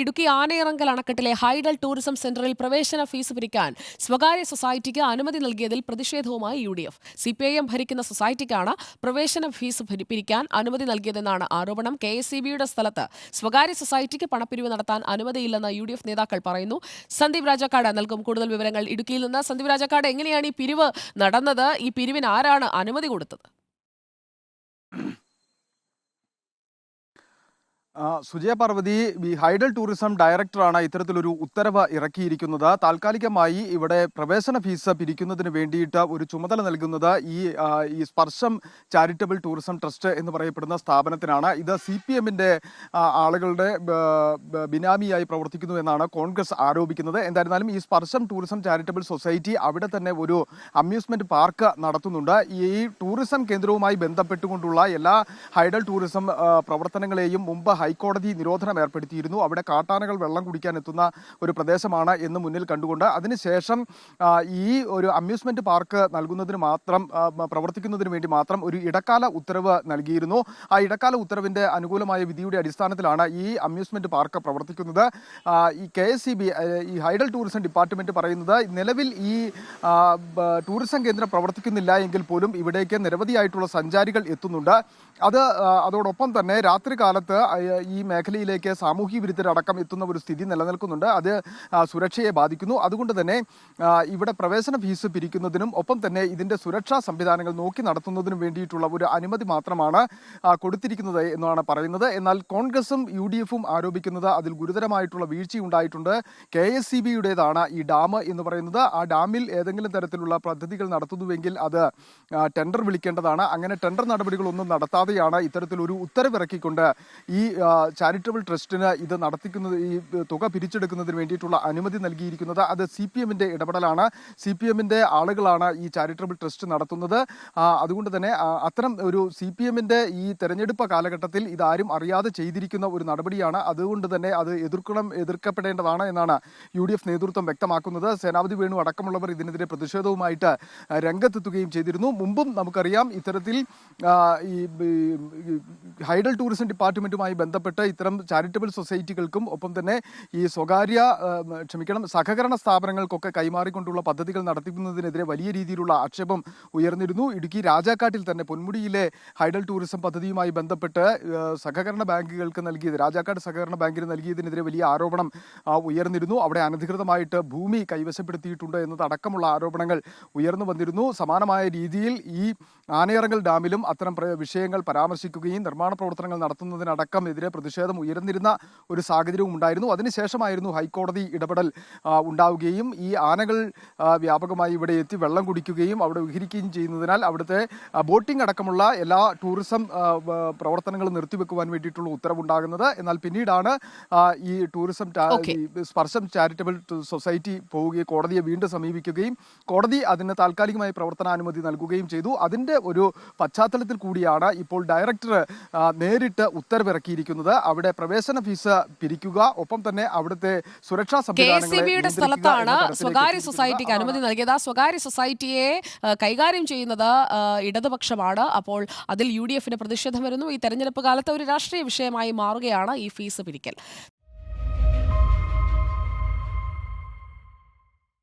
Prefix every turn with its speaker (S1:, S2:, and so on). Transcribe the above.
S1: ഇടുക്കി ആനയിറങ്കൽ അണക്കെട്ടിലെ hydel tourism സെന്ററിൽ പ്രവേശന ഫീസ് പിരിക്കാൻ സ്വകാര്യ സൊസൈറ്റിക്ക് അനുമതി നൽകിയതിൽ പ്രതിഷേധവുമായി U D F. C P I M ഭരിക്കുന്ന സൊസൈറ്റിക്കാണ് പ്രവേശന ഫീസ് പിരിക്കാൻ അനുമതി നൽകിയതെന്നാണ് ആരോപണം. കെ എസ് സി ബിയുടെ സ്ഥലത്ത് സ്വകാര്യ സൊസൈറ്റിക്ക് പണപ്പിരിവ് നടത്താൻ അനുമതിയില്ലെന്ന് യു ഡി എഫ് നേതാക്കൾ പറയുന്നു. സന്ദീപ് രാജക്കാട് നൽകും കൂടുതൽ വിവരങ്ങൾ ഇടുക്കിയിൽ നിന്ന്. സന്ദീപ് രാജക്കാട് എങ്ങനെയാണ് ഈ പിരിവ് നടന്നത്? ഈ പിരിവിന് ആരാണ് അനുമതി കൊടുത്തത്?
S2: സുജയ പാർവതി ഹൈഡൽ ടൂറിസം ഡയറക്ടറാണ് ഇത്തരത്തിലൊരു ഉത്തരവ് ഇറക്കിയിരിക്കുന്നത്. താൽക്കാലികമായി ഇവിടെ പ്രവേശന ഫീസ് പിരിക്കുന്നതിന് വേണ്ടിയിട്ട് ഒരു ചുമതല നൽകുന്നത് ഈ ഈ സ്പർശം ചാരിറ്റബിൾ ടൂറിസം ട്രസ്റ്റ് എന്ന് പറയപ്പെടുന്ന സ്ഥാപനത്തിനാണ്. ഇത് സി പി എമ്മിന്റെ ആളുകളുടെ ബിനാമിയായി പ്രവർത്തിക്കുന്നു എന്നാണ് കോൺഗ്രസ് ആരോപിക്കുന്നത്. എന്തായിരുന്നാലും ഈ സ്പർശം ടൂറിസം ചാരിറ്റബിൾ സൊസൈറ്റി അവിടെ തന്നെ ഒരു അമ്യൂസ്മെന്റ് പാർക്ക് നടത്തുന്നുണ്ട്. ഈ ടൂറിസം കേന്ദ്രവുമായി ബന്ധപ്പെട്ടുകൊണ്ടുള്ള എല്ലാ ഹൈഡൽ ടൂറിസം പ്രവർത്തനങ്ങളെയും മുമ്പ് ഹൈക്കോടതി നിരോധനം ഏർപ്പെടുത്തിയിരുന്നു. അവിടെ കാട്ടാനകൾ വെള്ളം കുടിക്കാൻ എത്തുന്ന ഒരു പ്രദേശമാണ് എന്ന് മുന്നിൽ കണ്ടുകൊണ്ട് അതിനുശേഷം ഈ ഒരു അമ്യൂസ്മെന്റ് പാർക്ക് നൽകുന്നതിന് മാത്രം പ്രവർത്തിക്കുന്നതിന് വേണ്ടി മാത്രം ഒരു ഇടക്കാല ഉത്തരവ് നൽകിയിരുന്നു. ആ ഇടക്കാല ഉത്തരവിന്റെ അനുകൂലമായ വിധിയുടെ അടിസ്ഥാനത്തിലാണ് ഈ അമ്യൂസ്മെന്റ് പാർക്ക് പ്രവർത്തിക്കുന്നത്. ഈ K S E hydel tourism department പറയുന്നത് നിലവിൽ ഈ ടൂറിസം കേന്ദ്രം പ്രവർത്തിക്കുന്നില്ല എങ്കിൽ പോലും ഇവിടേക്ക് നിരവധിയായിട്ടുള്ള സഞ്ചാരികൾ എത്തുന്നുണ്ട്. അത് അതോടൊപ്പം തന്നെ രാത്രി കാലത്ത് ഈ മേഖലയിലേക്ക് സാമൂഹ്യ വിരുദ്ധരടക്കം എത്തുന്ന ഒരു സ്ഥിതി നിലനിൽക്കുന്നുണ്ട്. അത് സുരക്ഷയെ ബാധിക്കുന്നു. അതുകൊണ്ട് തന്നെ ഇവിടെ പ്രവേശന ഫീസ് പിരിക്കുന്നതിനും ഒപ്പം തന്നെ ഇതിന്റെ സുരക്ഷാ സംവിധാനങ്ങൾ നോക്കി നടത്തുന്നതിനും വേണ്ടിയിട്ടുള്ള ഒരു അനുമതി മാത്രമാണ് കൊടുത്തിരിക്കുന്നത് എന്നാണ് പറയുന്നത്. എന്നാൽ കോൺഗ്രസും യു ഡി എഫും ആരോപിക്കുന്നത് അതിൽ ഗുരുതരമായിട്ടുള്ള വീഴ്ചയുണ്ടായിട്ടുണ്ട് കെ എസ് സി ബിയുടേതാണ് ഈ ഡാം എന്ന് പറയുന്നത്. ആ ഡാമിൽ ഏതെങ്കിലും തരത്തിലുള്ള പദ്ധതികൾ നടത്തുന്നുവെങ്കിൽ അത് ടെൻഡർ വിളിക്കേണ്ടതാണ്. അങ്ങനെ ടെൻഡർ നടപടികളൊന്നും നടത്താതെയാണ് ഇത്തരത്തിലൊരു ഉത്തരവിറക്കിക്കൊണ്ട് ഈ ചാരിറ്റബിൾ ട്രസ്റ്റിന് ഇത് നടത്തിക്കുന്നത് ഈ തുക പിരിച്ചെടുക്കുന്നതിന് വേണ്ടിയിട്ടുള്ള അനുമതി നൽകിയിരിക്കുന്നത്. അത് സി പി എമ്മിന്റെ ഇടപെടലാണ്. സി പി എമ്മിന്റെ ആളുകളാണ് ഈ ചാരിറ്റബിൾ ട്രസ്റ്റ് നടത്തുന്നത്. അതുകൊണ്ട് തന്നെ അത്തരം ഒരു സി പി എമ്മിന്റെ ഈ തെരഞ്ഞെടുപ്പ് കാലഘട്ടത്തിൽ ഇതാരും അറിയാതെ ചെയ്തിരിക്കുന്ന ഒരു നടപടിയാണ്. അതുകൊണ്ട് തന്നെ അത് എതിർക്കണം എതിർക്കപ്പെടേണ്ടതാണ് എന്നാണ് യു ഡി എഫ് നേതൃത്വം വ്യക്തമാക്കുന്നത്. സേനാപതി വേണു അടക്കമുള്ളവർ ഇതിനെതിരെ പ്രതിഷേധവുമായിട്ട് രംഗത്തെത്തുകയും ചെയ്തിരുന്നു. മുമ്പും നമുക്കറിയാം ഇത്തരത്തിൽ ഈ ഹൈഡൽ ടൂറിസം ഡിപ്പാർട്ട്മെന്റുമായി ബന്ധപ്പെട്ട് ഇത്തരം ചാരിറ്റബിൾ സൊസൈറ്റികൾക്കും ഒപ്പം തന്നെ ഈ സ്വകാര്യ ക്ഷമിക്കണം സഹകരണ സ്ഥാപനങ്ങൾക്കൊക്കെ കൈമാറിക്കൊണ്ടുള്ള പദ്ധതികൾ നടത്തിക്കുന്നതിനെതിരെ വലിയ രീതിയിലുള്ള ആക്ഷേപം ഉയർന്നിരുന്നു. ഇടുക്കി രാജാക്കാട്ടിൽ തന്നെ പൊന്മുടിയിലെ ഹൈഡൽ ടൂറിസം പദ്ധതിയുമായി ബന്ധപ്പെട്ട് സഹകരണ ബാങ്കുകൾക്ക് നൽകിയത് രാജാക്കാട് സഹകരണ ബാങ്കിന് നൽകിയതിനെതിരെ വലിയ ആരോപണം ഉയർന്നിരുന്നു. അവിടെ അനധികൃതമായിട്ട് ഭൂമി കൈവശപ്പെടുത്തിയിട്ടുണ്ട് എന്നതടക്കമുള്ള ആരോപണങ്ങൾ ഉയർന്നു വന്നിരുന്നു. സമാനമായ രീതിയിൽ ഈ ആനയറങ്ങൽ ഡാമിലും അത്തരം വിഷയങ്ങൾ പരാമർശിക്കുകയും നിർമ്മാണ പ്രവർത്തനങ്ങൾ നടത്തുന്നതിനടക്കം എതിരെ പ്രതിഷേധം ഉയർന്നിരുന്ന ഒരു സാഹചര്യവും ഉണ്ടായിരുന്നു. അതിനുശേഷമായിരുന്നു ഹൈക്കോടതി ഇടപെടൽ ഉണ്ടാവുകയും ഈ ആനകൾ വ്യാപകമായി ഇവിടെ എത്തി വെള്ളം കുടിക്കുകയും അവിടെ വിഹരിക്കുകയും ചെയ്യുന്നതിനാൽ അവിടുത്തെ ബോട്ടിംഗ് അടക്കമുള്ള എല്ലാ ടൂറിസം പ്രവർത്തനങ്ങൾ പ്രവർത്തനങ്ങളും നിർത്തിവെക്കുവാൻ വേണ്ടിയിട്ടുള്ള ഉത്തരവുണ്ടാകുന്നത്. എന്നാൽ പിന്നീടാണ് ഈ ടൂറിസം സ്പർശം ചാരിറ്റബിൾ സൊസൈറ്റി പോവുകയും കോടതിയെ വീണ്ടും സമീപിക്കുകയും കോടതി അതിന് താൽക്കാലികമായി പ്രവർത്തനാനുമതി നൽകുകയും ചെയ്തു. അതിന്റെ ഒരു പശ്ചാത്തലത്തിൽ കൂടിയാണ് ഇപ്പോൾ ഡയറക്ടർ നേരിട്ട് ഉത്തരവിറക്കിയിരിക്കുന്നത്. അവിടെ പ്രവേശന ഫീസ് പിരിക്കുക ഒപ്പം തന്നെ അവിടുത്തെ സുരക്ഷാ സംവിധാനങ്ങളുടെ
S1: സ്ഥലത്താണ് സ്വകാര്യ സൊസൈറ്റിക്ക് അനുമതി നൽകിയത്. ആ സ്വകാര്യ സൊസൈറ്റിയെ കൈകാര്യം ചെയ്യുന്നത് ഇടതുപക്ഷമാണ്. അപ്പോൾ അതിൽ യു ഡി എഫിന് പ്രതിഷേധം വരുന്നു. ഈ തെരഞ്ഞെടുപ്പ് കാലത്ത് ഒരു രാഷ്ട്രീയ വിഷയമായി മാറുകയാണ് ഈ ഫീസ് പിരിക്കൽ.